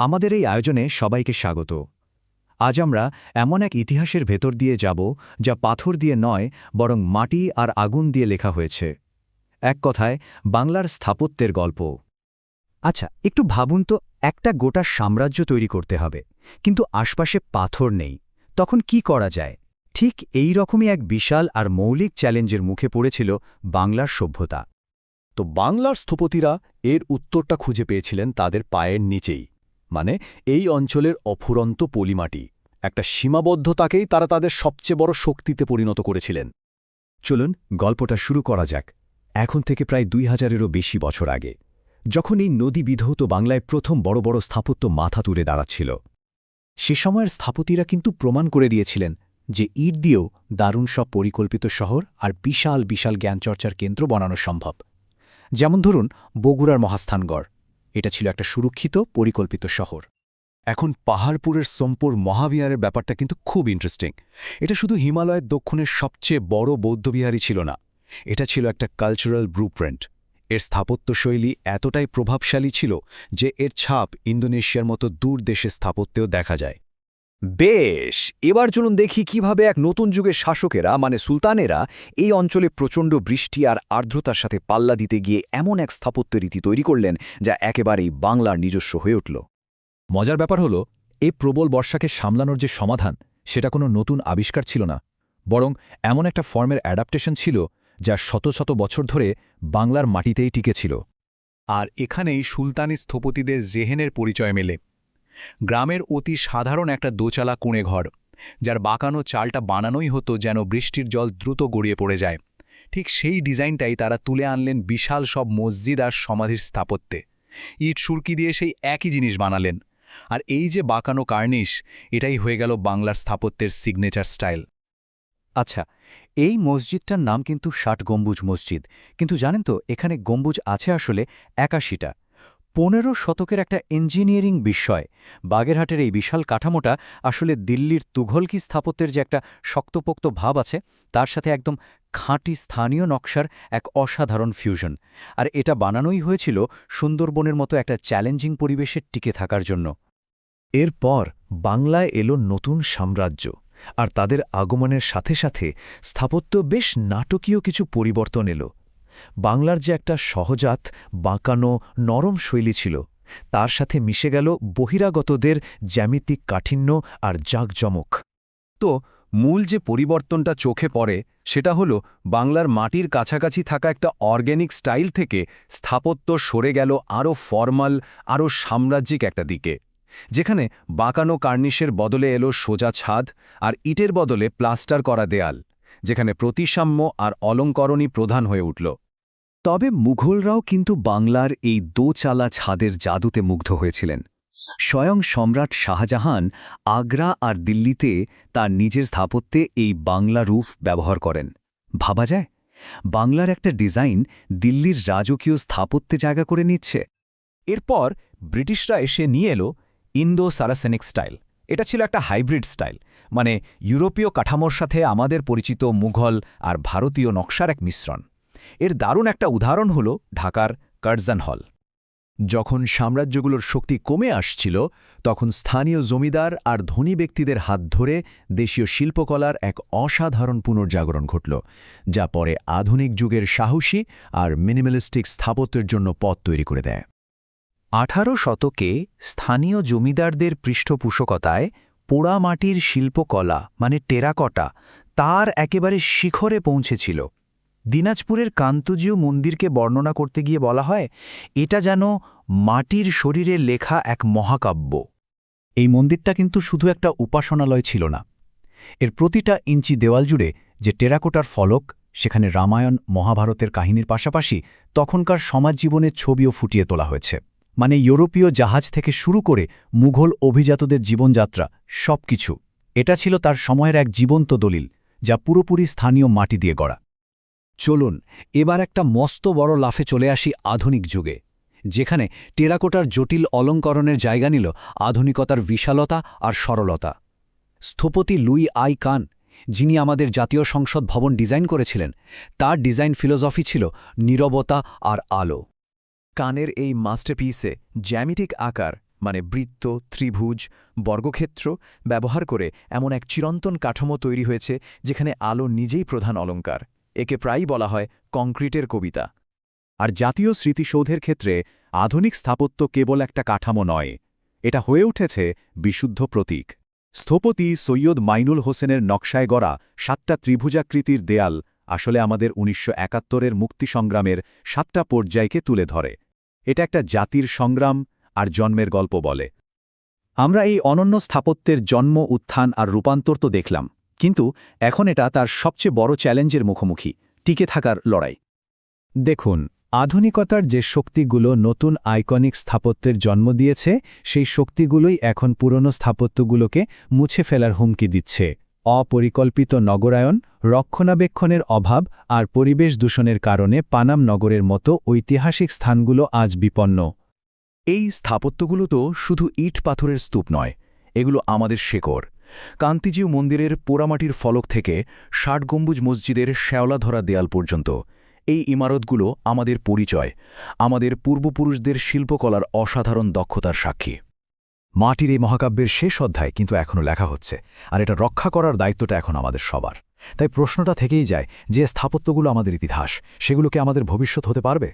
আমাদের এই আয়োজনে সবাইকে স্বাগত। আজ আমরা এমন এক ইতিহাসের ভেতর দিয়ে যাব যা পাথর দিয়ে নয়, বরং মাটি আর আগুন দিয়ে লেখা হয়েছে। এক কথায়, বাংলার স্থাপত্যের গল্প। আচ্ছা একটু ভাবুন তো, একটা গোটা সাম্রাজ্য তৈরি করতে হবে, কিন্তু আশপাশে পাথর নেই, তখন কি করা যায়? ঠিক এই রকমই এক বিশাল আর মৌলিক চ্যালেঞ্জের মুখে পড়েছিল বাংলার সভ্যতা। তো বাংলার স্থপতিরা এর উত্তরটা খুঁজে পেয়েছিলেন তাদের পায়ের নিচেই। মানে এই অঞ্চলের অফুরন্ত পলিমাটি, একটা সীমাবদ্ধতাকেই তারা তাদের সবচেয়ে বড় শক্তিতে পরিণত করেছিলেন। চলুন গল্পটা শুরু করা যাক, এখন থেকে প্রায় দুই হাজারেরও বেশি বছর আগে, যখন এই নদী বিধৌত বাংলায় প্রথম বড় বড় স্থাপত্য মাথা তুলে দাঁড়াচ্ছিল। সে সময়ের স্থাপতিরা কিন্তু প্রমাণ করে দিয়েছিলেন যে ইট দিয়েও দারুণ সব পরিকল্পিত শহর আর বিশাল বিশাল জ্ঞানচর্চার কেন্দ্র বানানো সম্ভব। যেমন ধরুন বগুড়ার মহাস্থানগড়। এটা ছিল একটা সুরক্ষিত, পরিকল্পিত শহর। এখন পাহাড়পুরের সোমপুর মহাবিহারের ব্যাপারটা কিন্তু খুব ইন্টারেস্টিং এটা শুধু হিমালয়ের দক্ষিণের সবচেয়ে বড় বৌদ্ধবিহারই ছিল না। এটা ছিল একটা কালচারাল ব্রুপ্রিন্ট এর স্থাপত্যশৈলী এতটাই প্রভাবশালী ছিল যে এর ছাপ ইন্দোনেশিয়ার মতো দূর দেশে স্থাপত্যেও দেখা যায়। বেশ, এবার চলুন দেখি কীভাবে এক নতুন যুগের শাসকেরা মানে সুলতানেরা, এই অঞ্চলে প্রচণ্ড বৃষ্টি আর আর্দ্রতার সাথে পাল্লা দিতে গিয়ে এমন এক স্থাপত্য রীতি তৈরি করলেন, যা একেবারেই বাংলার নিজস্ব হয়ে উঠল। মজার ব্যাপার হল এই প্রবল বর্ষাকে সামলানোর যে সমাধান, সেটা কোনো নতুন আবিষ্কার ছিল না। বরং এমন একটা ফর্মের অ্যাডাপ্টেশন ছিল, যা শত শত বছর ধরে বাংলার মাটিতেই টিকেছিল আর এখানেই সুলতানি স্থপতিদের জেহেনের পরিচয় মেলে। গ্রামের অতি সাধারণ একটা দোচালা কুঁড়ে ঘর, যার বাঁকানো চালটা বানানোই হতো যেন বৃষ্টির জল দ্রুত গড়িয়ে পড়ে যায়। ঠিক সেই ডিজাইনটাই তারা তুলে আনলেন বিশাল সব মসজিদ আর সমাধির স্থাপত্যে। ইট সুরকি দিয়ে সেই একই জিনিস বানালেন। আর এই যে বাঁকানো কার্নিশ, এটাই হয়ে গেল বাংলার স্থাপত্যের সিগনেচার স্টাইল আচ্ছা এই মসজিদটার নাম কিন্তু ষাট গম্বুজ মসজিদ। কিন্তু জানেন তো, এখানে গম্বুজ আছে আসলে একাশিটা। পনেরো শতকের একটা ইঞ্জিনিয়ারিং বিষয়। বাগেরহাটের এই বিশাল কাঠামোটা আসলে দিল্লির তুঘলকি স্থাপত্যের যে একটা শক্তপোক্ত ভাব আছে, তার সাথে একদম খাঁটি স্থানীয় নকশার এক অসাধারণ ফিউশন আর এটা বানানোই হয়েছিল সুন্দরবনের মতো একটা চ্যালেঞ্জিং পরিবেশের টিকে থাকার জন্য। এরপর বাংলায় এলো নতুন সাম্রাজ্য, আর তাদের আগমনের সাথে সাথে স্থাপত্য বেশ নাটকীয় কিছু পরিবর্তন এলো। বাংলার যে একটা সহজাত, বাঁকানো, নরম শৈলী ছিল, তার সাথে মিশে গেল বহিরাগতদের জ্যামিতিক কাঠিন্য আর জাঁকজমক। তো, মূল যে পরিবর্তনটা চোখে পড়ে, সেটা হলো বাংলার মাটির কাছাকাছি থাকা একটা অর্গ্যানিক স্টাইল থেকে স্থাপত্য সরে গেল আরও ফর্মাল, আরও সাম্রাজ্যিক একটা দিকে, যেখানে বাঁকানো কার্নিশের বদলে এলো সোজা ছাদ আর ইটের বদলে প্লাস্টার করা দেয়াল, যেখানে প্রতিসাম্য আর অলঙ্করণই প্রধান হয়ে উঠল। তবে মুঘলরাও কিন্তু বাংলার এই দোচালা ছাদের জাদুতে মুগ্ধ হয়েছিলেন। স্বয়ং সম্রাট শাহজাহান আগ্রা আর দিল্লিতে তার নিজের স্থাপত্যে এই বাংলা রুফ ব্যবহার করেন। ভাবা যায়, বাংলার একটা ডিজাইন দিল্লির রাজকীয় স্থাপত্যে জায়গা করে নিচ্ছে। এরপর ব্রিটিশরা এসে নিয়ে এলো ইন্দো সারাসেনিক স্টাইল। এটা ছিল একটা হাইব্রিড স্টাইল মানে ইউরোপীয় কাঠামোর সাথে আমাদের পরিচিত মুঘল আর ভারতীয় নকশার এক মিশ্রণ। এর দারুণ একটা উদাহরণ হল ঢাকার কার্জন হল। যখন সাম্রাজ্যগুলোর শক্তি কমে আসছিল, তখন স্থানীয় জমিদার আর ধনী ব্যক্তিদের হাত ধরে দেশীয় শিল্পকলার এক অসাধারণ পুনর্জাগরণ ঘটল, যা পরে আধুনিক যুগের সাহসী আর মিনিমালিস্টিক স্থাপত্যের জন্য পথ তৈরি করে দেয়। আঠারো শতকে স্থানীয় জমিদারদের পৃষ্ঠপোষকতায় পোড়ামাটির শিল্পকলা মানে টেরাকটা, তার একেবারে শিখরে পৌঁছেছিল। দিনাজপুরের কান্তজীয় মন্দিরকে বর্ণনা করতে গিয়ে বলা হয়, এটা যেন মাটির শরীরে লেখা এক মহাকাব্য। এই মন্দিরটা কিন্তু শুধু একটা উপাসনালয় ছিল না। এর প্রতিটা ইঞ্চি দেওয়াল জুড়ে যে টেরাকোটার ফলক, সেখানে রামায়ণ, মহাভারতের কাহিনীর পাশাপাশি তখনকার সমাজ জীবনের ছবিও ফুটিয়ে তোলা হয়েছে। মানে ইউরোপীয় জাহাজ থেকে শুরু করে মুঘল অভিজাতদের জীবনযাত্রা, সবকিছু। এটা ছিল তার সময়ের এক জীবন্ত দলিল, যা পুরোপুরি স্থানীয় মাটি দিয়ে গড়া। চলুন, এবার একটা মস্ত বড় লাফে চলে আসি আধুনিক যুগে, যেখানে টেরাকোটার জটিল অলঙ্করণের জায়গা নিল আধুনিকতার বিশালতা আর সরলতা। স্থপতি লুই আই কান, যিনি আমাদের জাতীয় সংসদ ভবন ডিজাইন করেছিলেন, তার ডিজাইন ফিলোসফি ছিল নীরবতা আর আলো। কানের এই মাস্টারপিসে জ্যামিটিক আকার মানে বৃত্ত, ত্রিভুজ, বর্গক্ষেত্র, ব্যবহার করে এমন এক চিরন্তন কাঠামো তৈরি হয়েছে, যেখানে আলো নিজেই প্রধান অলঙ্কার। একে প্রায়ই বলা হয় কংক্রিটের কবিতা। আর জাতীয় স্মৃতিসৌধের ক্ষেত্রে আধুনিক স্থাপত্য কেবল একটা কাঠামো নয়, এটা হয়ে উঠেছে বিশুদ্ধ প্রতীক। স্থপতি সৈয়দ মাইনুল হোসেনের নকশায় গড়া সাতটা ত্রিভুজাকৃতির দেয়াল আসলে আমাদের উনিশশো একাত্তরের মুক্তিসংগ্রামের সাতটা পর্যায়কে তুলে ধরে। এটা একটা জাতির সংগ্রাম আর জন্মের গল্প বলে। আমরা এই অনন্য স্থাপত্যের জন্ম, উত্থান আর রূপান্তর তো দেখলাম। কিন্তু এখন এটা তার সবচেয়ে বড় চ্যালেঞ্জের মুখোমুখি, টিকে থাকার লড়াই। দেখুন, আধুনিকতার যে শক্তিগুলো নতুন আইকনিক স্থাপত্যের জন্ম দিয়েছে, সেই শক্তিগুলোই এখন পুরনো স্থাপত্যগুলোকে মুছে ফেলার হুমকি দিচ্ছে। অপরিকল্পিত নগরায়ন, রক্ষণাবেক্ষণের অভাব আর পরিবেশ দূষণের কারণে পানাম নগরের মতো ঐতিহাসিক স্থানগুলো আজ বিপন্ন। এই স্থাপত্যগুলো তো শুধু ইট পাথরের স্তূপ নয়, এগুলো আমাদের শেকড়। কান্তিজিউ মন্দিরের পোড়ামাটির ফলক থেকে ষাট গম্বুজ মসজিদের শ্যাওলা ধরা দেয়াল পর্যন্ত। এই ইমারতগুলো আমাদের পরিচয়, আমাদের পূর্বপুরুষদের শিল্পকলার অসাধারণ দক্ষতার সাক্ষী। মাটির এই মহাকাব্যের শেষ অধ্যায় কিন্তু এখনও লেখা হচ্ছে, আর এটা রক্ষা করার দায়িত্বটা এখন আমাদের সবার। তাই প্রশ্নটা থেকেই যায়, যে স্থাপত্যগুলো আমাদের ইতিহাস সেগুলোকে আমাদের ভবিষ্যৎ হতে পারবে?